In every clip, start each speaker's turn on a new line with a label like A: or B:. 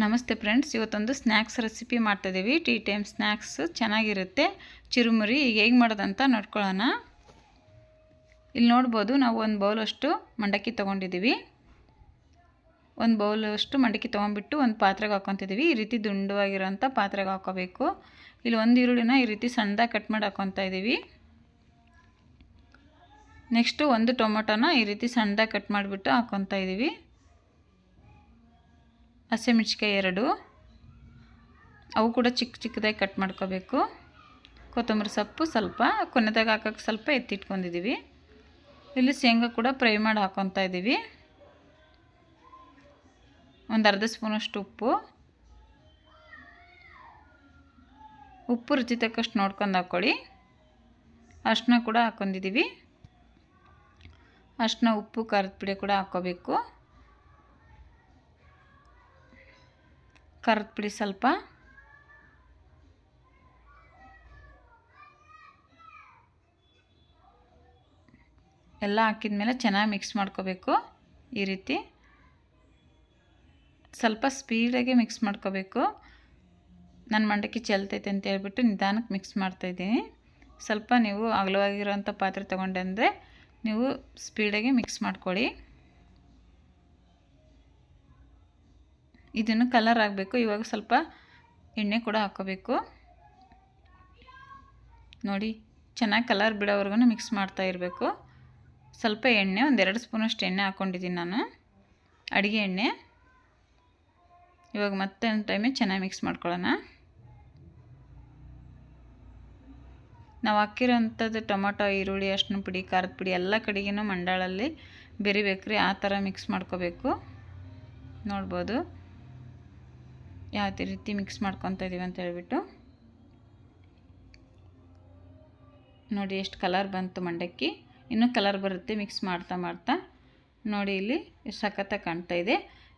A: ನಮಸ್ತೆ ಫ್ರೆಂಡ್ಸ್, ಇವತ್ತೊಂದು snacks recipe ಮಾಡ್ತಾಯಿದ್ದೀವಿ ಟೀ ಟೈಮ್ ಸ್ನ್ಯಾಕ್ಸ್ ಚೆನ್ನಾಗಿರುತ್ತೆ. ಚಿರುಮುರಿ ಈಗ ಹೇಗೆ ಮಾಡೋದಂತ ನೋಡ್ಕೊಳ್ಳೋಣ. ಇಲ್ಲಿ ನೋಡ್ಬೋದು ನಾವು ಒಂದು ಬೌಲಷ್ಟು ಮಂಡಕ್ಕಿ ತೊಗೊಂಡಿದ್ದೀವಿ. ಒಂದು ಬೌಲಷ್ಟು ಮಂಡಕ್ಕಿ ತೊಗೊಂಡ್ಬಿಟ್ಟು ಒಂದು ಪಾತ್ರೆಗೆ ಹಾಕ್ಕೊತಿದ್ದೀವಿ. ಈ ರೀತಿ ದುಂಡವಾಗಿರೋಂಥ ಪಾತ್ರೆಗೆ ಹಾಕ್ಕೋಬೇಕು. ಇಲ್ಲಿ ಒಂದು ಈರುಳ್ಳಿನ ಈ ರೀತಿ ಸಣ್ಣದಾಗಿ ಕಟ್ ಮಾಡಿ ಹಾಕ್ಕೊತಾ ಇದ್ದೀವಿ. ನೆಕ್ಸ್ಟು ಒಂದು ಟೊಮೊಟೊನ ಈ ರೀತಿ ಸಣ್ಣದಾಗಿ ಕಟ್ ಮಾಡಿಬಿಟ್ಟು ಹಾಕ್ಕೊತಾ ಇದ್ದೀವಿ. ಹಸಿಮೆಣ್ಸಿಕಾಯಿ ಎರಡು. ಅವು ಕೂಡ ಚಿಕ್ಕ ಚಿಕ್ಕದಾಗಿ ಕಟ್ ಮಾಡ್ಕೋಬೇಕು. ಕೊತ್ತಂಬರಿ ಸೊಪ್ಪು ಸ್ವಲ್ಪ, ಕೊನೆದಾಗ ಹಾಕೋಕ್ಕೆ ಸ್ವಲ್ಪ ಎತ್ತಿಟ್ಕೊಂಡಿದ್ದೀವಿ ಇಲ್ಲಿ ಶೇಂಗಾ ಕೂಡ ಫ್ರೈ ಮಾಡಿ ಹಾಕೊತಾ ಇದ್ದೀವಿ ಒಂದು ಅರ್ಧ ಸ್ಪೂನಷ್ಟು ಉಪ್ಪು. ಉಪ್ಪು ರುಚಿ ತಕ್ಕಷ್ಟು ನೋಡ್ಕೊಂಡು ಹಾಕ್ಕೊಳ್ಳಿ. ಅಷ್ಟನ್ನ ಕೂಡ ಹಾಕ್ಕೊಂಡಿದ್ದೀವಿ ಅಷ್ಟನ್ನ ಉಪ್ಪು, ಖಾರದ ಪುಡಿ ಕೂಡ ಹಾಕ್ಕೋಬೇಕು. ಖಾರದ ಪುಡಿ ಸ್ವಲ್ಪ. ಎಲ್ಲ ಹಾಕಿದ ಮೇಲೆ ಚೆನ್ನಾಗಿ ಮಿಕ್ಸ್ ಮಾಡ್ಕೋಬೇಕು ಈ ರೀತಿ. ಸ್ವಲ್ಪ ಸ್ಪೀಡಾಗಿ ಮಿಕ್ಸ್ ಮಾಡ್ಕೋಬೇಕು. ನನ್ನ ಮಂಡಕ್ಕಿ ಚೆಲ್ತೈತೆ ಅಂತ ಹೇಳ್ಬಿಟ್ಟು ನಿಧಾನಕ್ಕೆ ಮಿಕ್ಸ್ ಮಾಡ್ತಾಯಿದ್ದೀನಿ ಸ್ವಲ್ಪ ನೀವು ಅಗಲವಾಗಿರೋಂಥ ಪಾತ್ರೆ ತೊಗೊಂಡೆ ಅಂದರೆ ನೀವು ಸ್ಪೀಡಾಗಿ ಮಿಕ್ಸ್ ಮಾಡ್ಕೊಳ್ಳಿ. ಇದನ್ನು ಕಲರ್ ಆಗಬೇಕು. ಇವಾಗ ಸ್ವಲ್ಪ ಎಣ್ಣೆ ಕೂಡ ಹಾಕೋಬೇಕು. ನೋಡಿ, ಚೆನ್ನಾಗಿ ಕಲರ್ ಬಿಡೋವರೆಗೂ ಮಿಕ್ಸ್ ಮಾಡ್ತಾ ಇರಬೇಕು. ಸ್ವಲ್ಪ ಎಣ್ಣೆ ಒಂದೆರಡು ಸ್ಪೂನಷ್ಟು ಎಣ್ಣೆ ಹಾಕ್ಕೊಂಡಿದ್ದೀನಿ ನಾನು. ಅಡುಗೆ ಎಣ್ಣೆ. ಇವಾಗ ಮತ್ತೆ ಒಂದು ಟೈಮಿಗೆ ಚೆನ್ನಾಗಿ ಮಿಕ್ಸ್ ಮಾಡ್ಕೊಳ್ಳೋಣ. ನಾವು ಹಾಕಿರೋಂಥದ್ದು ಟೊಮೊಟೊ, ಈರುಳ್ಳಿ ಅರ್ಶಿನ ಪುಡಿ, ಖಾರದ ಪುಡಿ ಎಲ್ಲ ಕಡೆಗೂ ಮಂಡಾಳಲ್ಲಿ ಬೆರಿಬೇಕ್ರಿ. ಆ ಥರ ಮಿಕ್ಸ್ ಮಾಡ್ಕೋಬೇಕು. ನೋಡ್ಬೋದು. ಯಾವ ರೀತಿ ಮಿಕ್ಸ್ ಮಾಡ್ಕೊತಾ ಇದ್ದೀವಿ ಅಂತ ಹೇಳ್ಬಿಟ್ಟು. ನೋಡಿ ಎಷ್ಟು ಕಲರ್ ಬಂತು ಮಂಡಕ್ಕಿ. ಇನ್ನೂ ಕಲರ್ ಬರುತ್ತೆ ಮಿಕ್ಸ್ ಮಾಡ್ತಾ ಮಾಡ್ತಾ. ನೋಡಿ ಇಲ್ಲಿ ಸಖತ್ತಾಗಿ ಕಾಣ್ತಾ ಇದೆ.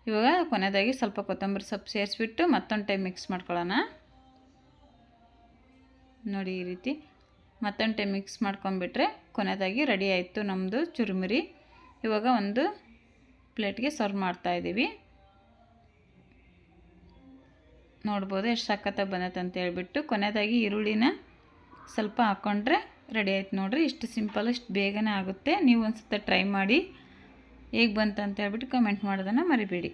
A: ಇವಾಗ ಕೊನೆಯದಾಗಿ ಸ್ವಲ್ಪ ಕೊತ್ತಂಬರಿ ಸೊಪ್ಪು ಸೇರಿಸ್ಬಿಟ್ಟು ಮತ್ತೊಂದು ಟೈಮ್ ಮಿಕ್ಸ್ ಮಾಡ್ಕೊಳ್ಳೋಣ. ನೋಡಿ ಈ ರೀತಿ ಮತ್ತೊಂದು ಟೈಮ್ ಮಿಕ್ಸ್ ಮಾಡ್ಕೊಂಬಿಟ್ರೆ ಕೊನೆಯದಾಗಿ ರೆಡಿ ಆಯಿತು ನಮ್ಮದು ಚುರುಮುರಿ. ಇವಾಗ ಒಂದು ಪ್ಲೇಟ್ಗೆ ಸರ್ವ್ ಮಾಡ್ತಾಯಿದ್ದೀವಿ ನೋಡ್ಬೋದು ಎಷ್ಟು ಸಕ್ಕತ್ತಾಗಿ ಬಂದತ್ತೆ ಅಂತ ಹೇಳ್ಬಿಟ್ಟು ಕೊನೆಯದಾಗಿ ಈರುಳ್ಳಿನ ಸ್ವಲ್ಪ ಹಾಕ್ಕೊಂಡ್ರೆ ರೆಡಿ ಆಯ್ತು ನೋಡಿರಿ. ಇಷ್ಟು ಸಿಂಪಲ್ ಇಷ್ಟು ಬೇಗನೆ ಆಗುತ್ತೆ. ನೀವು ಒಂದು ಟ್ರೈ ಮಾಡಿ ಹೇಗೆ ಬಂತು ಅಂತ ಹೇಳ್ಬಿಟ್ಟು ಕಮೆಂಟ್ ಮಾಡೋದನ್ನು ಮರಿಬೇಡಿ.